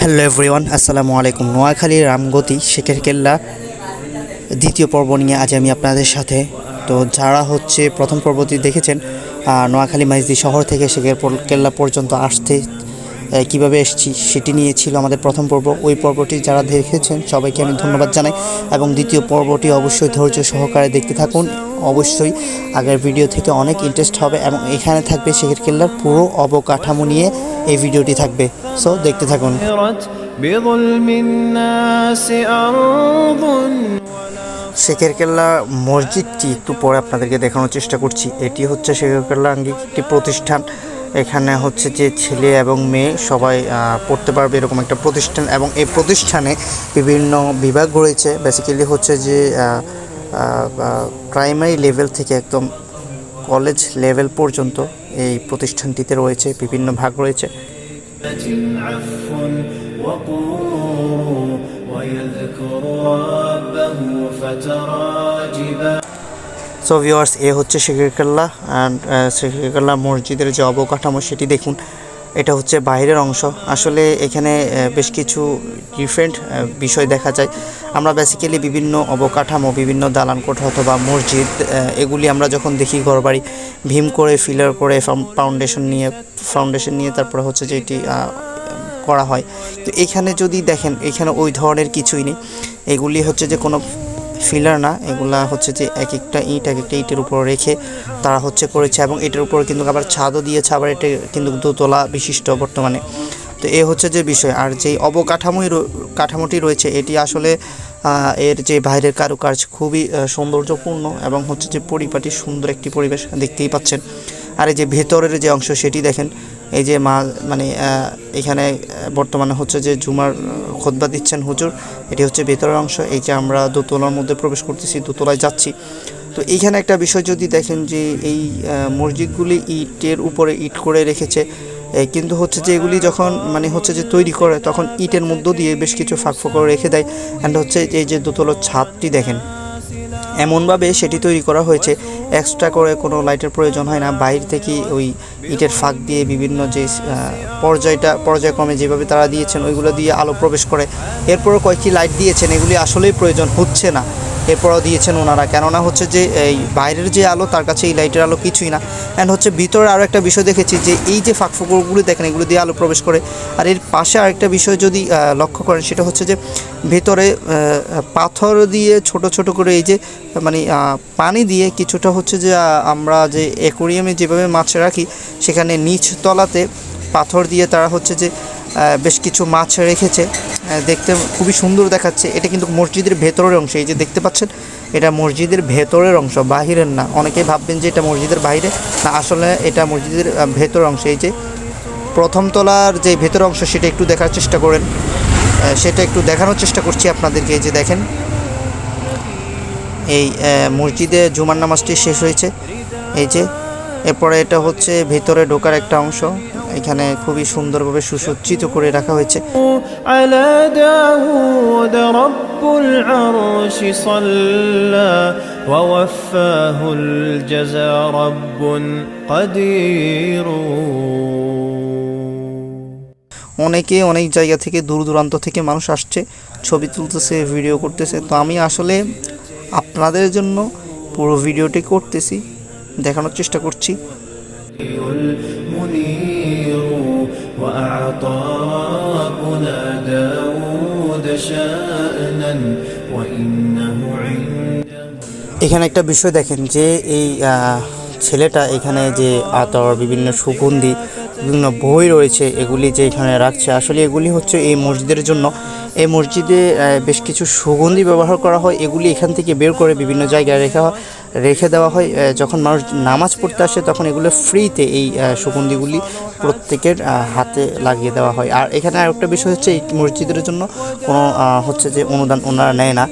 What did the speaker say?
Hello everyone আসসালামু আলাইকুম। নোয়াখালী রামগতি শেখের কেল্লা। দ্বিতীয় পর্ব নিয়ে আজ আমি আপনাদের সাথে। তো যারা হচ্ছে প্রথম পর্বটি দেখেছেন নোয়াখালী মাইজদি শহর থেকে শেখের কেল্লা পর্যন্ত আসতে কীভাবে এসেছি সেটি নিয়ে ছিল আমাদের প্রথম পর্ব। ওই পর্বটি যারা দেখেছেন, সবাইকে আমি ধন্যবাদ জানাই এবং দ্বিতীয় পর্বটি অবশ্যই ধৈর্য সহকারে দেখতে থাকুন। অবশ্যই আগের ভিডিও থেকে অনেক ইন্টারেস্ট হবে এবং এখানে থাকবে শেখের কেল্লার পুরো অবকাঠামো নিয়ে এই ভিডিওটি থাকবে। সো দেখতে থাকুন। শেখের কেল্লা মসজিদটি একটু পরে আপনাদেরকে দেখানোর চেষ্টা করছি। এটি হচ্ছে শেখের কেল্লা আঙ্গিক একটি প্রতিষ্ঠান। এখানে হচ্ছে যে ছেলে এবং মেয়ে সবাই আহ, পড়তে পারবে এরকম একটা প্রতিষ্ঠান এবং এই প্রতিষ্ঠানে বিভিন্ন বিভাগ রয়েছে বেসিক্যালি হচ্ছে যে প্রাইমারি লেভেল থেকে একদম কলেজ লেভেল পর্যন্ত এই প্রতিষ্ঠানটিতে রয়েছে বিভিন্ন ভাগ রয়েছে عفو وقور ويذكر ربه فتراجبا সো ভিওয়ার্স এ হচ্ছে শেখেরকাল্লা অ্যান্ড শেখেরকাল্লা মসজিদের যে অবকাঠামো সেটি দেখুন। এটা হচ্ছে বাইরের অংশ। আসলে এখানে বেশ কিছু ডিফারেন্ট বিষয় দেখা যায়। আমরা বেসিক্যালি বিভিন্ন অবকাঠামো, বিভিন্ন দালান কোঠা অথবা মসজিদ এগুলি আমরা যখন দেখি ঘরবাড়ি, ভীম করে, ফিলার করে ফাউন্ডেশন নিয়ে ফাউন্ডেশন নিয়ে তারপরে হচ্ছে যে এটি করা হয়। তো এখানে যদি দেখেন, এখানে ওই ধরনের কিছুই নেই। এগুলি হচ্ছে যে কোনো ফিলার না, এগুলা হচ্ছে যে এক একটা ইট এক একটা ইটের উপর রেখে তারা হচ্ছে করেছে এবং এটার উপর কিন্তু আবার ছাদও দিয়েছে, আবার এটা কিন্তু দোতলা বিশিষ্ট বর্তমানে। তো এ হচ্ছে যে বিষয়। আর যেই অবকাঠামোই কাঠামোটি রয়েছে, এটি আসলে এর যে বাইরের কারুকাজ খুবই সৌন্দর্যপূর্ণ এবং হচ্ছে যে পরিপাটি সুন্দর একটি পরিবেশ দেখতেই পাচ্ছেন। আর এই যে ভেতরের যে অংশ, সেটি দেখেন এই যে মা মানে এখানে বর্তমানে হচ্ছে যে জুমার খোদবা দিচ্ছেন হুজুর, এটি হচ্ছে ভেতরের অংশ, এই যে আমরা দোতলার মধ্যে প্রবেশ করতেছি, দোতলায় যাচ্ছি। তো এইখানে একটা বিষয় যদি দেখেন যে এই মসজিদগুলি ইটের উপরে ইট করে রেখেছে কিন্তু হচ্ছে যে এগুলি যখন মানে হচ্ছে যে তৈরি করে, তখন ইটের মধ্য দিয়ে বেশ কিছু ফাঁক ফোকর রেখে দেয়। অ্যান্ড হচ্ছে এই যে দোতলার ছাদটি দেখেন, এমনভাবে সেটি তৈরি করা হয়েছে এক্সট্রা করে কোনো লাইটের প্রয়োজন হয় না। বাইরে থেকে ওই ইটের ফাঁক দিয়ে বিভিন্ন যে পর্যায়টা, পর্যায়ক্রমে যেভাবে তারা দিয়েছেন, ওইগুলো দিয়ে আলো প্রবেশ করে। এরপরও কয়েকটি লাইট দিয়েছেন, এগুলি আসলেই প্রয়োজন, হচ্ছে না। এরপরও দিয়েছেন ওনারা। কেননা হচ্ছে যে, এই বাইরের যে আলো, তার কাছে এই লাইটের আলো কিছুই না। অ্যান্ড হচ্ছে ভিতরে আরও একটা বিষয় দেখেছি যে, এই যে ফাঁক ফোকরগুলি দেখেন, এগুলো দিয়ে আলো প্রবেশ করে। আর এর পাশে আরেকটা বিষয় যদি লক্ষ্য করেন, সেটা হচ্ছে যে, ভেতরে পাথর দিয়ে ছোট ছোট করে এই যে মানে পানি দিয়ে কিছুটা হচ্ছে যে আমরা যে অ্যাকোরিয়ামে যেভাবে মাছ রাখি, সেখানে নিচ তলাতে পাথর দিয়ে তারা হচ্ছে যে বেশ কিছু মাছ রেখেছে। দেখতে খুবই সুন্দর দেখাচ্ছে। এটা কিন্তু মসজিদের ভেতরের অংশ। এই যে দেখতে পাচ্ছেন, এটা মসজিদের ভেতরের অংশ, বাহিরের না। অনেকেই ভাববেন যে এটা মসজিদের বাইরে। না, আসলে এটা মসজিদের ভেতরের অংশ। এই যে প্রথম তলার যে ভেতর অংশ, সেটা একটু দেখার চেষ্টা করেন। সেটা একটু দেখানোর চেষ্টা করছি আপনাদেরকে। এই যে দেখেন, এই মসজিদে জুমার নামাজটি শেষ হয়েছে। এই যে, এরপরে এটা হচ্ছে ভেতরে ঢোকার একটা অংশ। এখানে খুবই সুন্দরভাবে সুসজ্জিত করে রাখা হয়েছে। অনেকে অনেক জায়গা থেকে দূর দূরান্ত থেকে মানুষ আসছে ছবি তুলতেছে ভিডিও করতেছে। তো আমি আসলে আপনাদের জন্য পুরো ভিডিওটি করতেছি দেখানোর চেষ্টা করছি। المنير وأعطى ربنا داود شأنا وإنه عنده এখানে একটা বিষয় দেখেন যে এই আহ, ছেলেটা এখানে যে আতর বিভিন্ন সুগন্ধি বিভিন্ন বই রয়েছে এগুলি যে এখানে রাখছে। আসলে এগুলি হচ্ছে এই মসজিদের জন্য। এই মসজিদে বেশ কিছু সুগন্ধি ব্যবহার করা হয়। এগুলি এখান থেকে বের করে বিভিন্ন জায়গায় রেখা, রেখে দেওয়া হয়। যখন মানুষ নামাজ পড়তে আসে, তখন এগুলো ফ্রিতে এই সুগন্ধিগুলি প্রত্যেকের হাতে লাগিয়ে দেওয়া হয়। আর এখানে আরেকটা বিষয় হচ্ছে, এই মসজিদের জন্য কোনো হচ্ছে যে অনুদান ওনারা নেয় না।